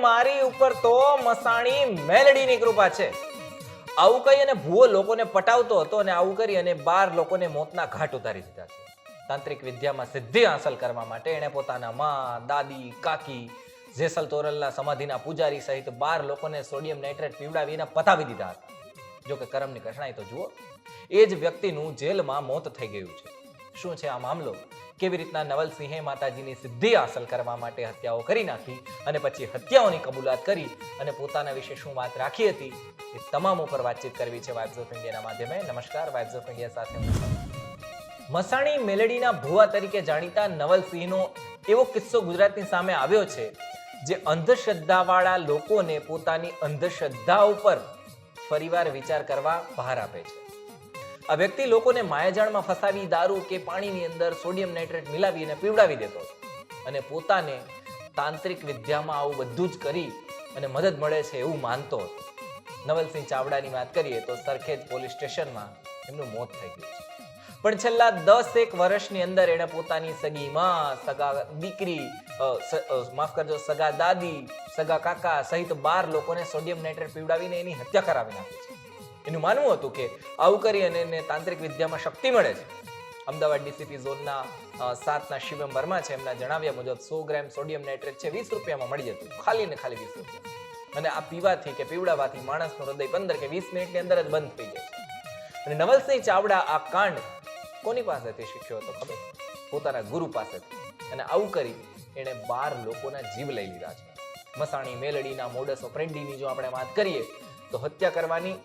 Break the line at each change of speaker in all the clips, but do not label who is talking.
મારી ઉપર તો મસાણી મેલડીની કૃપા છે. આવું કહી અને ભૂવો લોકોને પટાવતો હતો અને આવું કરી અને બાર લોકોને મોતના ઘાટ ઉતારી દીધા છે. તાંત્રિક વિદ્યામાં સિદ્ધિ હાંસલ કરવા માટે એણે પોતાના મા, દાદી, કાકી, જેસલ તોરલના સમાધિના પૂજારી સહિત બાર લોકોને સોડિયમ નાઇટ્રેટ પીવડાવીને પતાવી દીધા હતા. જો કે કરમની કઠણાઈ તો જુઓ, એ જ વ્યક્તિનું જેલમાં મોત થઈ ગયું છે. શું છે આ મામલો? કેવી રીતના નવલસિંહે માતાજીની સિદ્ધિ હાંસલ કરવા માટે હત્યાઓ કરી નાખી અને પછી હત્યાઓની કબૂલાત કરી અને પોતાના વિશે શું વાત રાખી હતી એ તમામ ઉપર વાતચીત કરવી છે વાઇબ્સ ઓફ ઇન્ડિયાના માધ્યમે. નમસ્કાર વાઇબ્સ ઓફ ઇન્ડિયા સાથે મસાણી મેલેડીના ભુવા તરીકે જાણીતા નવલસિંહનો એવો કિસ્સો ગુજરાતની સામે આવ્યો છે જે અંધશ્રદ્ધાવાળા લોકોને પોતાની અંધશ્રદ્ધા ઉપર ફરીવાર વિચાર કરવા બહાર આપે છે. આ વ્યક્તિ લોકોને માયાજાળમાં ફસાવી, દારૂ કે પાણીની અંદર સોડિયમ નાઇટ્રેટ મિલાવી અને પીવડાવી દેતો. અને પોતાને તાંત્રિક વિદ્યામાં આવું બધું જ કરી અને મદદ મળે છે એવું માનતો હતો. નવલસિંહ ચાવડાની વાત કરીએ તો સરખેજ પોલીસ સ્ટેશનમાં એમનું મોત થઈ ગયું છે. પણ છેલ્લા દસ એક વર્ષની અંદર એણે પોતાની સગી માં સગા દીકરી માફ કરજો, સગા દાદી, સગા કાકા સહિત બાર લોકોને સોડિયમ નાઇટ્રેટ પીવડાવીને એની હત્યા કરાવી નાખી છે. એનું માનવું હતું કે આવું કરી અને એને તાંત્રિક વિદ્યામાં શક્તિ મળે છે. અમદાવાદ ડીસીપી ઝોનના સાતના શિવમ વર્મા છે, એમના જણાવ્યા મુજબ સો ગ્રામ સોડિયમ નાઇટ્રેટ છે, વીસ રૂપિયામાં મળી જતું. ખાલી ને ખાલી વીસ રૂપિયા. અને આ પીવાથી કે પીવડાવવાથી માણસનું હૃદય પંદર કે વીસ મિનિટની અંદર જ બંધ થઈ જાય અને નવલસિંહ ચાવડા આ કાંડ કોની પાસેથી શીખ્યો હતો ખબર? પોતાના ગુરુ પાસેથી. અને આવું કરી એણે બાર લોકોના જીવ લઈ લીધા છે. મસાણી મેલડીના મોડસ ઓપરેન્ડીની જો આપણે વાત કરીએ, તો હત્યા કરવાની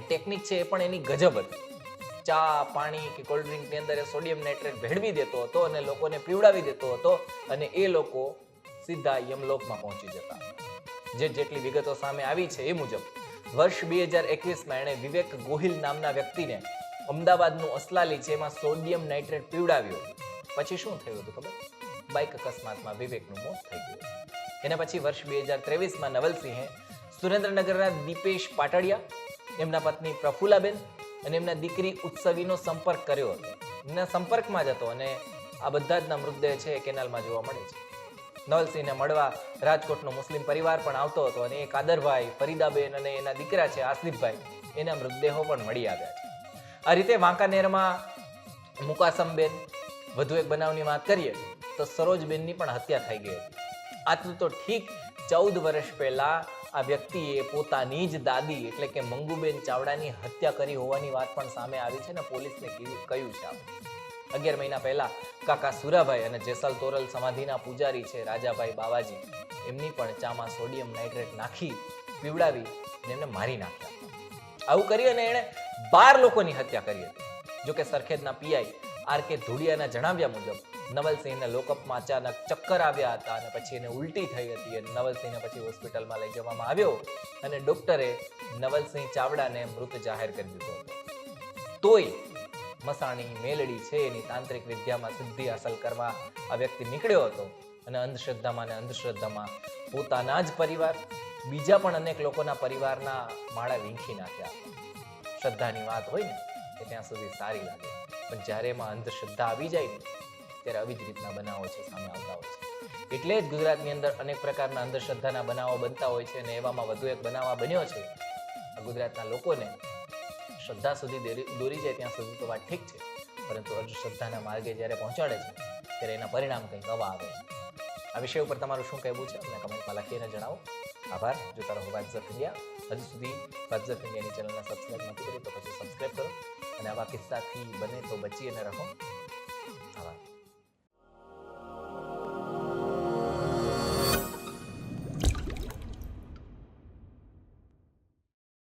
ટેકનિક છે એ પણ એની ગજબ હતી. ચા, પાણી કે કોલ્ડ ડ્રિંકની અંદર એ સોડિયમ નાઇટ્રેટ ભેળવી દેતો હતો અને લોકોને પીવડાવી દેતો હતો અને એ લોકો સીધા યમલોકમાં પહોંચી જતા. જે જેટલી વિગતો સામે આવી છે એ મુજબ, વર્ષ બે હજાર એકવીસમાં એણે વિવેક ગોહિલ નામના વ્યક્તિને અમદાવાદનું અસલાલી છે એમાં સોડિયમ નાઇટ્રેટ પીવડાવ્યો પછી શું થયું હતું ખબર? બાઇક અકસ્માતમાં વિવેકનું મોત થઈ ગયું. એના પછી વર્ષ બે હજાર ત્રેવીસમાં નવલસિંહે સુરેન્દ્રનગરના દીપેશ પાટડિયા એમના પત્ની પ્રફુલાબેન અને એમના દીકરી ઉત્સવીનો સંપર્ક કર્યો હતો. એમના સંપર્કમાં જ હતો અને આ બધા જના મૃતદેહ છે એ કેનાલમાં જોવા મળે છે. નવલસિંહને મળવા રાજકોટનો મુસ્લિમ પરિવાર પણ આવતો હતો અને એ કાદરભાઈ ફરીદાબેન અને એના દીકરા છે આસિફભાઈ, એના મૃતદેહો પણ મળી આવ્યા છે. આ રીતે વાંકાનેરમાં મુકાસમબેન વધુ એક બનાવની વાત કરીએ તો સરોજબેનની પણ હત્યા થઈ ગઈ હતી. આટલું તો ઠીક ચૌદ વર્ષ પહેલા આ વ્યક્તિએ પોતાની જ દાદી એટલે કે મંગુબેન ચાવડાની હત્યા કરી હોવાની વાત પણ સામે આવી છે ને પોલીસને કહ્યું છે અગિયાર મહિના પહેલા કાકા સુરાભાઈ અને જેસલ તોરલ સમાધિના પૂજારી છે રાજાભાઈ બાવાજી. એમની પણ ચામાં સોડિયમ નાઇટ્રેટ નાખી પીવડાવી એમને મારી નાખ્યા. આવું કરી અને એણે બાર લોકોની હત્યા કરી હતી. જોકે સરખેજના પીઆઈ આર કે ધુડિયાના જણાવ્યા મુજબ નવલસિંહને લોકઅપમાં અચાનક ચક્કર આવ્યા હતા અને પછી એને ઉલટી થઈ હતી અને નવલસિંહને પછી હોસ્પિટલમાં લઈ જવામાં આવ્યો અને ડોક્ટરે નવલસિંહ ચાવડાને મૃત જાહેર કરી દીધો હતો. તોય મસાણી મેલડી છે એની તાંત્રિક વિદ્યામાં સિદ્ધિ હાંસલ કરવા આ વ્યક્તિ નીકળ્યો હતો અને અંધશ્રદ્ધામાં અને અંધશ્રદ્ધામાં પોતાના જ પરિવાર, બીજા પણ અનેક લોકોના પરિવારના માળા વીંખી નાખ્યા. શ્રદ્ધાની વાત હોય ને, એ ત્યાં સુધી સારી લાગે. પણ જ્યારે એમાં અંધશ્રદ્ધા આવી જાય ને ત્યારે આવી જ રીતના બનાવો છે, સામે આવતા હોય છે. એટલે જ ગુજરાતની અંદર અનેક પ્રકારના અંધશ્રદ્ધાના બનાવો બનતા હોય છે અને એવામાં વધુ એક બનાવા બન્યો છે. ગુજરાતના લોકોને શ્રદ્ધા સુધી દોરી- જાય ત્યાં સુધી તો વાત ઠીક છે, પરંતુ અંધશ્રદ્ધાના માર્ગે જ્યારે પહોંચાડે છે, ત્યારે એના પરિણામ કંઈક આવા આવે. છે આ વિષય ઉપર તમારું શું કહેવું છે? અમને કમેન્ટમાં લખીને જણાવો. આભાર. જોતા રહો ઓફ ઇન્ડિયા. હજુ સુધી ઓફ ઇન્ડિયાની ચેનલને સબસ્ક્રાઇબ નથી કરી તો પછી સબસ્ક્રાઇબ કરો. અને આવા કિસ્સાથી બને તો બચી અને રહો.